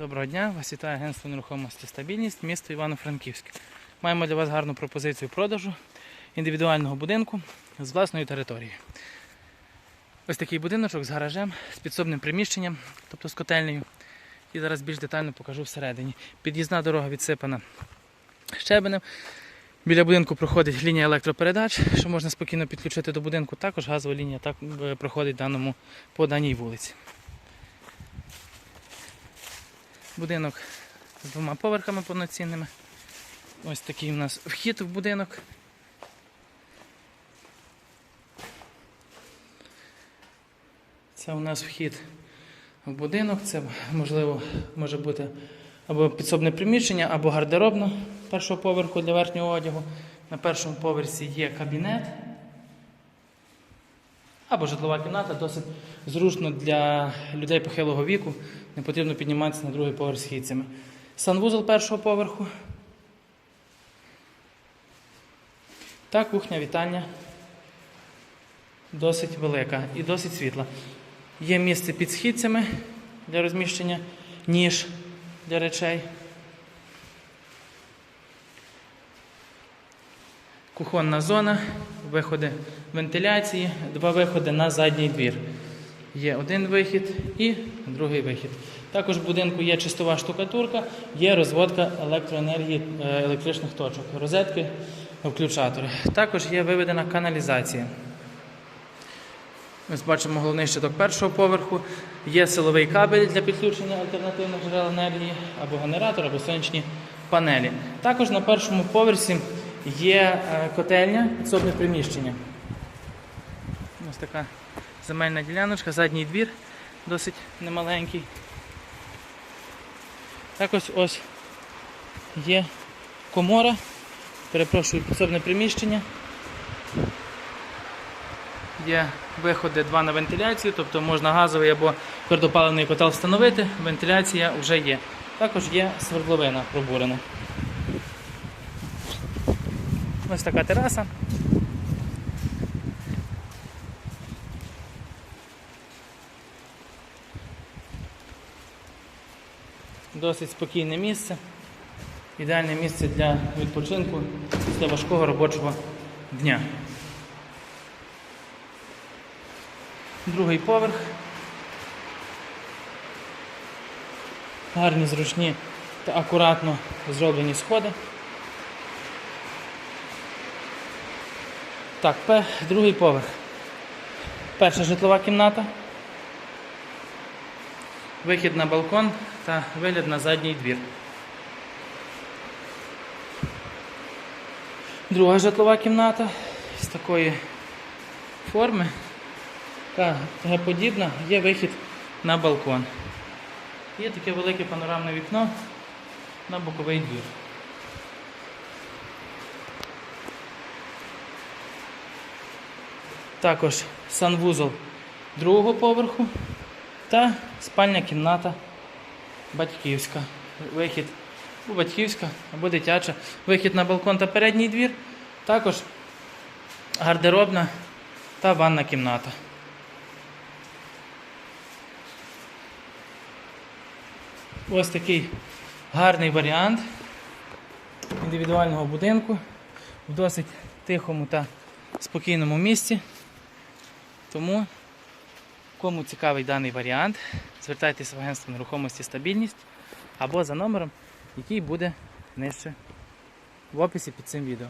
Доброго дня, вас вітає агентство нерухомості стабільність, місто Івано-Франківськ. Маємо для вас гарну пропозицію продажу індивідуального будинку з власною територією. Ось такий будиночок з гаражем, з підсобним приміщенням, тобто з котельнею. І зараз більш детально покажу всередині. Під'їзна дорога відсипана щебенем. Біля будинку проходить лінія електропередач, що можна спокійно підключити до будинку. Також газова лінія так, е, проходить по даній вулиці. Будинок з двома поверхами повноцінними. Ось такий у нас вхід в будинок. Це у нас вхід в будинок. Це можливо може бути або підсобне приміщення, або гардеробно першого поверху для верхнього одягу. На першому поверсі є кабінет. Або житлова кімната досить зручно для людей похилого віку. Не потрібно підніматися на другий поверх східцями. Санвузол першого поверху. Та кухня вітання досить велика і досить світла. Є місце під східцями для розміщення ніж для речей. Кухонна зона, виходи вентиляції, два виходи на задній двір. Є один вихід і другий вихід. Також в будинку є чистова штукатурка, є розводка електроенергії е, електричних точок, розетки, включатори. Також є виведена каналізація. Ось бачимо головний щиток першого поверху. Є силовий кабель для підключення альтернативних джерел енергії, або генератор, або сонячні панелі. Також на першому поверсі є е, котельня, підсобне приміщення. Ось така земельна діляночка, задній двір досить немаленький. Також ось є комора, перепрошую, підсобне приміщення. Є виходи два на вентиляцію, тобто можна газовий або твердопаливний котел встановити, вентиляція вже є. Також є свердловина пробурена. Ось така тераса. Досить спокійне місце. Ідеальне місце для відпочинку після важкого робочого дня. Другий поверх. Гарні, зручні та акуратно зроблені сходи. Так, другий поверх. Перша житлова кімната. Вихід на балкон та вигляд на задній двір. Друга житлова кімната з такої форми. Така Г-подібна, є вихід на балкон. Є таке велике панорамне вікно на боковий двір. Також санвузол другого поверху та спальня кімната батьківська. Вихід у батьківська або дитяча. Вихід на балкон та передній двір. Також гардеробна та ванна кімната. Ось такий гарний варіант індивідуального будинку в досить тихому та спокійному місці. Тому, кому цікавий даний варіант, звертайтеся в агентство нерухомості стабільність або за номером, який буде нижче в описі під цим відео.